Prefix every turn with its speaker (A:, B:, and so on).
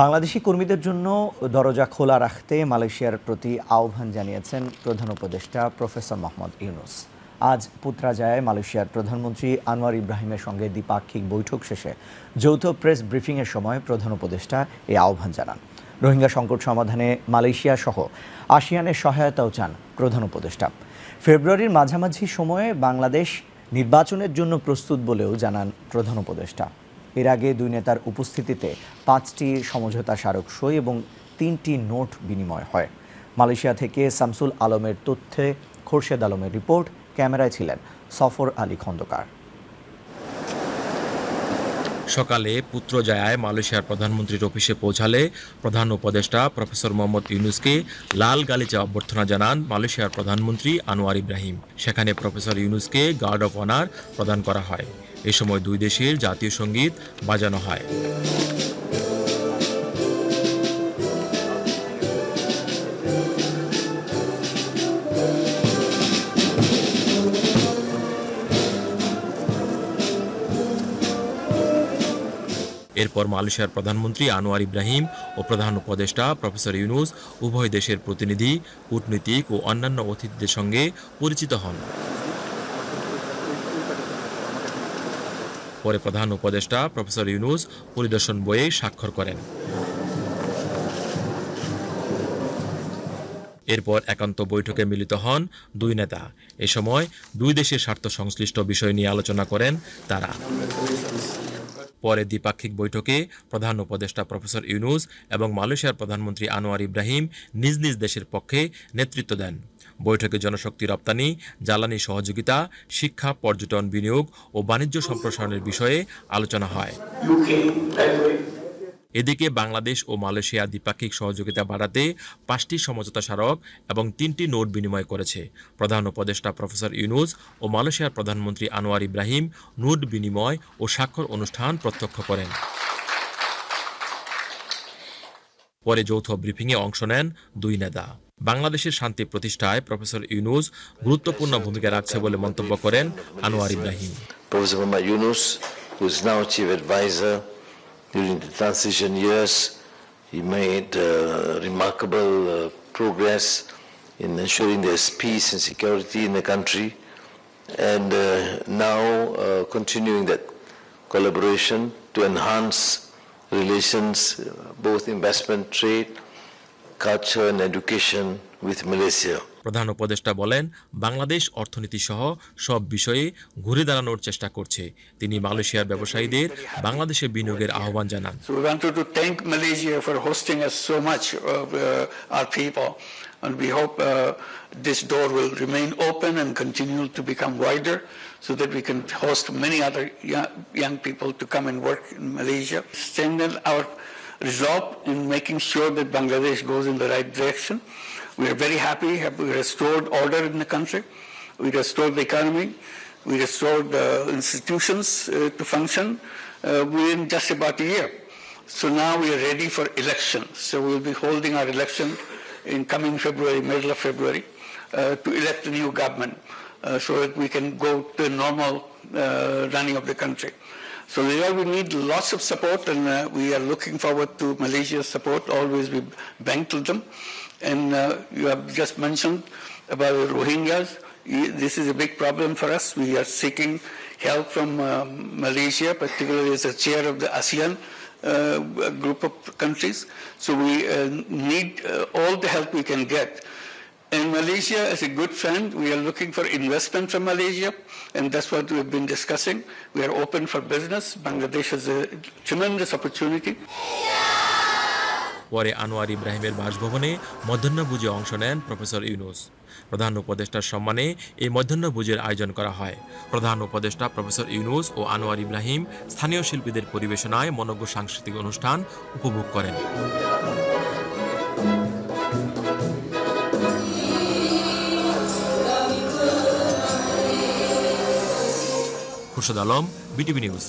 A: বাংলাদেশি কর্মীদের জন্য দরজা খোলা রাখতে মালয়েশিয়ার প্রতি আহ্বান জানিয়েছেন প্রধান উপদেষ্টা প্রফেসর মোহাম্মদ ইউনুস। আজ পুত্রাজায় মালয়েশিয়ার প্রধানমন্ত্রী আনোয়ার ইব্রাহিমের সঙ্গে দ্বিপাক্ষিক বৈঠক শেষে যৌথ প্রেস ব্রিফিংয়ের সময় প্রধান উপদেষ্টা এই আহ্বান জানান। রোহিঙ্গা সংকট সমাধানে মালয়েশিয়া সহ আসিয়ানের সহায়তাও চান প্রধান উপদেষ্টা। ফেব্রুয়ারির মাঝামাঝি সময়ে বাংলাদেশ নির্বাচনের জন্য প্রস্তুত বলেও জানান প্রধান উপদেষ্টা। এর আগে দুই নেতার উপস্থিতিতে পাঁচটি সমঝোতা স্মারক সই এবং তিনটি নোট বিনিময় হয়। মালয়েশিয়া থেকে শামসুল আলমের তথ্যে খোরশেদ আলমের রিপোর্ট, ক্যামেরায় ছিলেন সফর আলী খন্দকার।
B: সকালে পুত্রজায়ায় মালয়েশিয়ার প্রধানমন্ত্রীর অফিসে পৌঁছালে প্রধান উপদেষ্টা প্রফেসর মোহাম্মদ ইউনুসকে লাল গালিচা অভ্যর্থনা জানান মালয়েশিয়ার প্রধানমন্ত্রী আনোয়ার ইব্রাহিম। সেখানে প্রফেসর ইউনুসকে গার্ড অফ অনার প্রদান করা হয়। এ সময় দুই দেশের জাতীয় সংগীত বাজানো হয়। এরপর মালয়েশিয়ার প্রধানমন্ত্রী আনোয়ার ইব্রাহিম ও প্রধান উপদেষ্টা প্রফেসর ইউনুস উভয় দেশের প্রতিনিধি, কূটনীতিক ও অন্যান্য অতিথিদের সঙ্গে পরিচিত হন। পরে প্রধান উপদেষ্টা প্রফেসর ইউনুস পরিদর্শন বইয়ে স্বাক্ষর করেন। এরপর একান্ত বৈঠকে মিলিত হন দুই নেতা। এ সময় দুই দেশের স্বার্থ সংশ্লিষ্ট বিষয় নিয়ে আলোচনা করেন তারা। পরে দ্বিপাক্ষিক বৈঠকে প্রধান উপদেষ্টা প্রফেসর ইউনুস এবং মালয়েশিয়ার প্রধানমন্ত্রী আনোয়ার ইব্রাহিম নিজ নিজ দেশের পক্ষে নেতৃত্ব দেন। বৈঠকে জনশক্তি রপ্তানি, জ্বালানি সহযোগিতা, শিক্ষা, পর্যটন বিনিয়োগ ও বাণিজ্য সম্প্রসারণের বিষয়ে আলোচনা হয়। এদিকে বাংলাদেশ ও মালয়েশিয়া দ্বিপাক্ষিক সহযোগিতা বাড়াতে পাঁচটি সমঝোতা স্মারক এবং তিনটি নোট বিনিময় করেছে। প্রধান উপদেষ্টা প্রফেসর ইউনুস ও মালয়েশিয়ার প্রধানমন্ত্রী আনোয়ার ইব্রাহিম নোট বিনিময় ও স্বাক্ষর অনুষ্ঠান প্রত্যক্ষ করেন। পরে যৌথ ব্রিফিংয়ে অংশ নেন দুই নেতা। বাংলাদেশের শান্তি প্রতিষ্ঠায় প্রফেসর ইউনুস গুরুত্বপূর্ণ ভূমিকা রাখছে বলে মন্তব্য করেন Anwar Ibrahim.
C: During the transition years, he made uh, remarkable uh, progress in ensuring there's peace and security in the country, and uh, now uh, continuing that collaboration to enhance relations, uh, both investment, trade, culture, and education with Malaysia.
B: প্রধান উপদেষ্টা বলেন বাংলাদেশ অর্থনীতি সহ সব বিষয়ে ঘুরে দাঁড়ানোর চেষ্টা করছে তিনি মালয়েশিয়ার ব্যবসায়ীদের বাংলাদেশে বিনিয়োগের আহ্বান জানান
D: Malaysia for hosting us so much, uh, uh, our people, and we hope uh, this door will remain open and continue to become wider so that we can host many other young, young people to come and work in Malaysia. Strengthen our resolve in making sure that Bangladesh goes in the right direction. We are very happy, have we restored order in the country. We restored the economy. We restored the institutions uh, to function uh, within just about a year. So now we are ready for election. So we'll be holding our election in coming February, middle of February, uh, to elect a new government uh, so that we can go to normal uh, running of the country. So there we need lots of support and uh, we are looking forward to Malaysia's support. Always we bank to them. And uh, you have just mentioned about the Rohingyas. This is a big problem for us. We are seeking help from um, Malaysia, particularly as a chair of the ASEAN uh, group of countries. So we uh, need uh, all the help we can get. And Malaysia, as a good friend, we are looking for investment from Malaysia, and that's what we've been discussing. We are open for business. Bangladesh has a tremendous opportunity.
B: পরে আনোয়ার ইব্রাহিমের বাসভবনে মধ্যাহ্নভোজে অংশ নেন professor Yunus প্রধান উপদেষ্টার সম্মানে এই মধ্যাহ্নভোজের আয়োজন করা হয় প্রধান উপদেষ্টা প্রফেসর ইউনুস ও আনোয়ার ইব্রাহিম স্থানীয় শিল্পীদের পরিবেশনায় মনজ্ঞ সাংস্কৃতিক অনুষ্ঠান উপভোগ করেন খুরশদ আলম বিটিভি নিউজ।